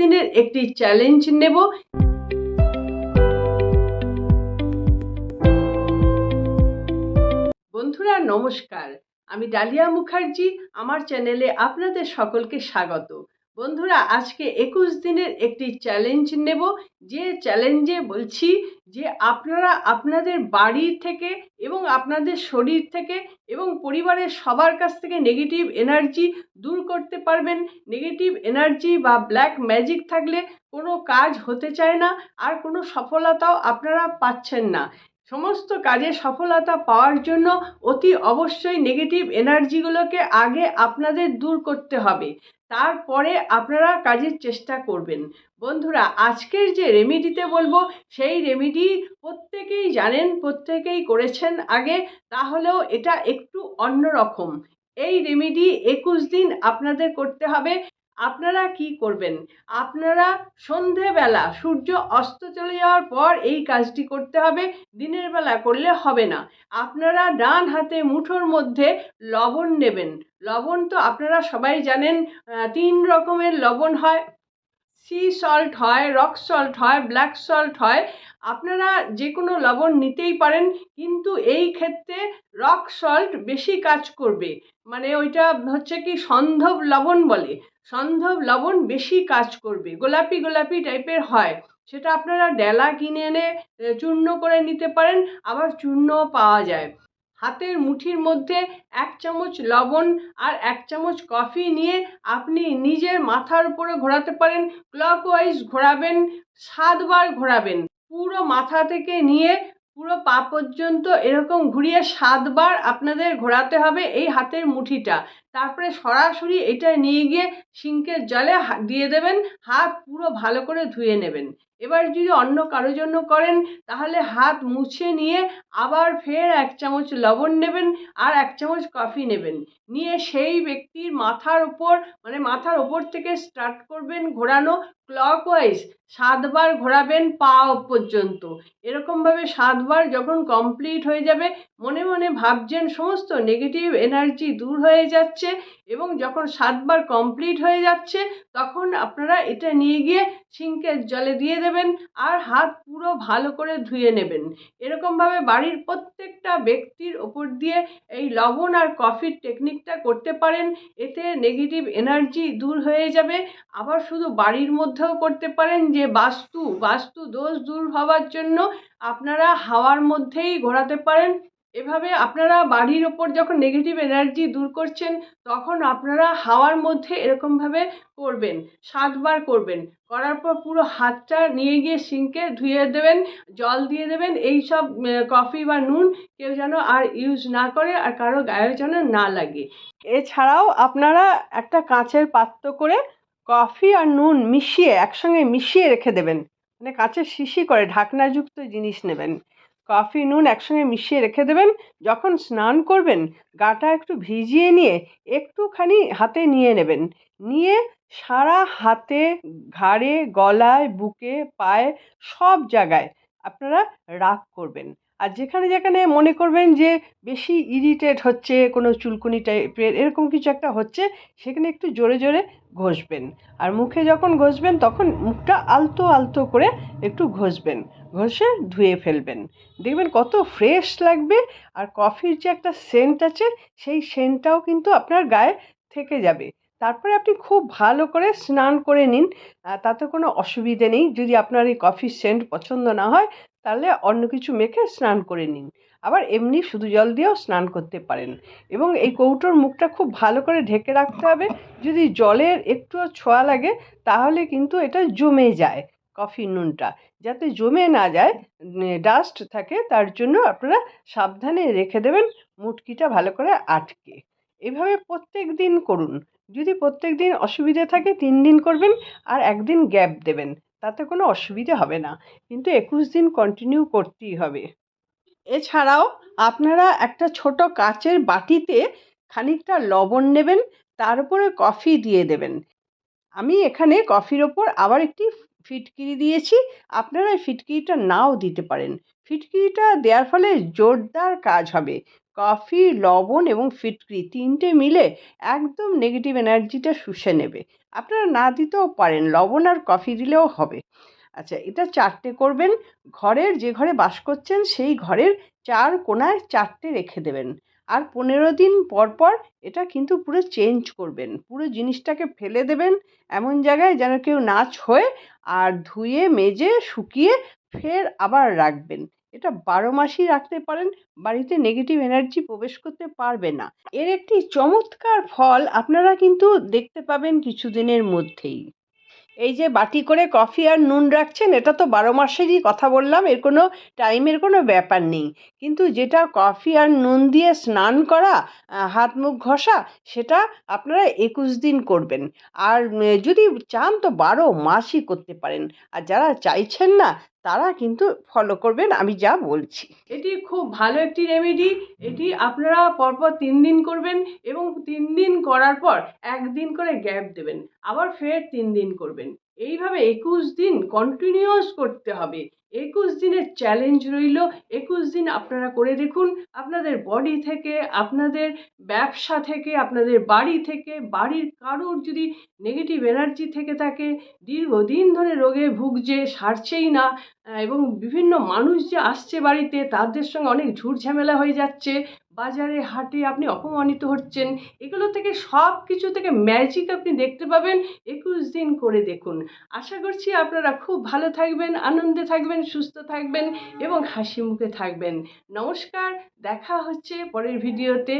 দিনের একটি চ্যালেঞ্জ নেব। বন্ধুরা নমস্কার। আমি ডালিয়া মুখার্জি আমার চ্যানেলে আপনাদের সকলকে স্বাগত। বন্ধুরা, আজকে একুশ দিনের একটি চ্যালেঞ্জ নেব। যে চ্যালেঞ্জে বলছি যে, আপনারা আপনাদের বাড়ি থেকে এবং আপনাদের শরীর থেকে এবং পরিবারের সবার কাছ থেকে নেগেটিভ এনার্জি দূর করতে পারবেন। নেগেটিভ এনার্জি বা ব্ল্যাক ম্যাজিক থাকলে কোনো কাজ হতে চায় না আর কোনো সফলতাও আপনারা পাচ্ছেন না। সমস্ত কাজে সফলতা পাওয়ার জন্য অতি অবশ্যই নেগেটিভ এনার্জিগুলোকে আগে আপনাদের দূর করতে হবে। তারপরে আপনারা কাজের চেষ্টা করবেন। বন্ধুরা, আজকের যে রেমিডিতে বলব, সেই রেমিডি প্রত্যেকেই জানেন, প্রত্যেকেই করেছেন আগে, তাহলেও এটা একটু অন্যরকম। এই রেমিডি একুশ দিন আপনাদের করতে হবে। আপনারা কি করবেন? আপনারা সন্ধেবেলা সূর্য অস্ত চলে যাওয়ার পর এই কাজটি করতে হবে, দিনের বেলা করলে হবে না। আপনারা ডান হাতে মুঠোর মধ্যে লবণ নেবেন। লবণ তো আপনারা সবাই জানেন তিন রকমের লবণ হয়। সি সল্ট হয়, রক সল্ট হয়, ব্ল্যাক সল্ট হয়। আপনারা যে কোনো লবণ নিতেই পারেন, কিন্তু এই ক্ষেত্রে রক সল্ট বেশি কাজ করবে। মানে ওইটা হচ্ছে কি সন্ধব লবণ বলে। সন্ধব লবণ বেশি কাজ করবে। গোলাপি গোলাপি টাইপের হয়। সেটা আপনারা ডেলা কিনে এনে চূর্ণ করে নিতে পারেন, আবার চূর্ণও পাওয়া যায়। হাতের মুঠির মধ্যে এক চামচ লবণ আর এক চামচ কফি নিয়ে আপনি নিজের মাথার উপরে ঘোরাতে পারেন, ক্লকওয়াইজ ঘোরাবেন, সাতবার ঘোরাবেন। পুরো মাথা থেকে নিয়ে পুরো পা পর্যন্ত এরকম ঘুরিয়ে সাতবার আপনাদের ঘোরাতে হবে এই হাতের মুঠিটা। তারপরে সরাসরি এটা নিয়ে গিয়ে সিঙ্কের জলে দিয়ে দেবেন, হাত পুরো ভালো করে ধুয়ে নেবেন। এবার যদি অন্য কারোর জন্য করেন, তাহলে হাত মুছে নিয়ে আবার ফের এক চামচ লবণ নেবেন আর এক চামচ কফি নেবেন। নিয়ে সেই ব্যক্তির মাথার ওপর মানে মাথার ওপর থেকে স্টার্ট করবেন ঘোরানো ক্লকওয়াইজ সাতবার ঘোরাবেন পা পর্যন্ত। এরকমভাবে সাতবার যখন কমপ্লিট হয়ে যাবে, মনে মনে ভাবছেন, সমস্ত নেগেটিভ এনার্জি দূর হয়ে যাচ্ছে। এবং যখন সাতবার কমপ্লিট হয়ে যাচ্ছে, তখন আপনারা এটা নিয়ে গিয়ে সিঙ্কের জলে দিয়ে দেবেন আর হাত পুরো ভালো করে ধুয়ে নেবেন। এরকমভাবে বাড়ির প্রত্যেকটা ব্যক্তির ওপর দিয়ে এই লবণ আর কফির টেকনিকটা করতে পারেন, এতে নেগেটিভ এনার্জি দূর হয়ে যাবে। আবার শুধু বাড়ির মধ্যেও করতে পারেন যে বাস্তু বাস্তু দোষ দূর হওয়ার জন্য আপনারা হাওয়ার মধ্যেই ঘোরাতে পারেন। এভাবে আপনারা বাড়ির ওপর যখন নেগেটিভ এনার্জি দূর করছেন, তখন আপনারা হাওয়ার মধ্যে এরকমভাবে করবেন, সাতবার করবেন। করার পর পুরো হাতটা নিয়ে গিয়ে সিঙ্কে ধুয়ে দেবেন, জল দিয়ে দেবেন, এই সব কফি বা নুন কেউ যেন আর ইউজ না করে আর কারও গায়ে যেন না লাগে। এছাড়াও আপনারা একটা কাঁচের পাত্র করে কফি আর নুন মিশিয়ে একসঙ্গে মিশিয়ে রেখে দেবেন। মানে কাঁচের শিশি করে ঢাকনাযুক্ত জিনিস নেবেন। কফি নুন একসঙ্গে মিশিয়ে রেখে দেবেন। যখন স্নান করবেন, গাটা একটু ভিজিয়ে নিয়ে একটুখানি হাতে নিয়ে নেবেন। নিয়ে সারা হাতে, ঘাড়ে, গলায়, বুকে, পায়ে সব জায়গায় আপনারা রাগ করবেন। আর যেখানে যেখানে মনে করবেন যে বেশি ইরিটেট হচ্ছে, কোনো চুলকুনি টাইপের এরকম কিছু একটা হচ্ছে, সেখানে একটু জোরে জোরে ঘষবেন। আর মুখে যখন ঘষবেন, তখন মুখটা আলতো আলতো করে একটু ঘষবেন। ঘষে ধুয়ে ফেলবেন। দেখবেন কত ফ্রেশ লাগবে, আর কফির যে একটা সেন্ট আছে, সেই সেন্টটাও কিন্তু আপনার গায়ে থেকে যাবে। তারপরে আপনি খুব ভালো করে স্নান করে নিন তাতে কোনো অসুবিধে নেই। যদি আপনার এই কফির সেন্ট পছন্দ না হয় তাহলে অন্য কিছু মেখে স্নান করে নিন। আবার এমনি শুধু জল দিয়েও স্নান করতে পারেন। এবং এই কৌটোর মুখটা খুব ভালো করে ঢেকে রাখতে হবে। যদি জলের একটুও ছোঁয়া লাগে, তাহলে কিন্তু এটা জমে যায় কফি নুনটা। যাতে জমে না যায় ডাস্ট থাকে, তার জন্য আপনারা সাবধানে রেখে দেবেন মুটকিটা ভালো করে আটকে। এভাবে প্রত্যেক দিন করুন। যদি প্রত্যেক দিন অসুবিধে থাকে, তিন দিন করবেন আর একদিন গ্যাপ দেবেন। তাতে কোনো অসুবিধে হবে না। কিন্তু একুশ দিন কন্টিনিউ করতেই হবে। এছাড়াও আপনারা একটা ছোট কাচের বাটিতে খানিকটা লবণ নেবেন, তার উপরে কফি দিয়ে দেবেন। আমি এখানে কফির ওপর আবার একটি ফিটকিরি দিয়েছি, আপনারা ফিটকিরিটা নাও দিতে পারেন। ফিটকিরিটা দেওয়ার ফলে জোরদার কাজ হবে। কফি, লবণ এবং ফিটকরি তিনটে মিলে একদম নেগেটিভ এনার্জিটা শুষে নেবে। আপনারা না দিতেও পারেন, লবণ আর কফি দিলেও হবে। আচ্ছা এটা চারটে করবেন, ঘরের যে ঘরে বাস করছেন সেই ঘরের চার কোণায় চারটে রেখে দেবেন। আর পনেরো দিন পর পর এটা কিন্তু পুরো চেঞ্জ করবেন, পুরো জিনিসটাকে ফেলে দেবেন এমন জায়গায় যেন কেউ নাচ হয়ে আর ধুয়ে, মেজে, শুকিয়ে ফের আবার রাখবেন। এটা বারো মাসই রাখতে পারেন, বাড়িতে নেগেটিভ এনার্জি প্রবেশ করতে পারবে না। এর একটি চমৎকার ফল আপনারা কিন্তু দেখতে পাবেন কিছুদিনের মধ্যেই। এই যে বাটি করে কফি আর নুন রাখছেন, এটা তো বারো মাসেরই কথা বললাম, এর কোনো টাইমের কোনো ব্যাপার নেই। কিন্তু যেটা কফি আর নুন দিয়ে স্নান করা হাত মুখ ঘষা, সেটা আপনারা একুশ দিন করবেন। আর যদি চান তো বারো মাসই করতে পারেন। আর যারা চাইছেন না তারা কিন্তু ফলো করবেন, আমি যা বলছি। এটি খুব ভালো একটি রেমেডি এটি আপনারা পরপর তিন দিন করবেন এবং তিন দিন করার পর একদিন করে গ্যাপ দেবেন, আবার ফের তিন দিন করবেন। এইভাবে একুশ দিন কন্টিনিউয়াস করতে হবে। একুশ দিনের চ্যালেঞ্জ রইল। একুশ দিন আপনারা করে দেখুন আপনাদের বডি থেকে, আপনাদের ব্যবসা থেকে, আপনাদের বাড়ি থেকে, বাড়ির কারোর যদি নেগেটিভ এনার্জি থেকে থাকে, দীর্ঘদিন ধরে রোগে ভুগছে, সারছেই না এবং বিভিন্ন মানুষ যে আসছে বাড়িতে, তাদের সঙ্গে অনেক ঝুট ঝামেলা হয়ে যাচ্ছে। বাজারে, হাটে আপনি অপমানিত হচ্ছেন। এগুলো থেকে সব কিছু থেকে ম্যাজিক আপনি দেখতে পাবেন। একুশ দিন করে দেখুন। আশা করছি আপনারা খুব ভালো থাকবেন, আনন্দে থাকবেন, সুস্থ থাকবেন এবং হাসি মুখে থাকবেন। নমস্কার, দেখা হচ্ছে পরের ভিডিওতে।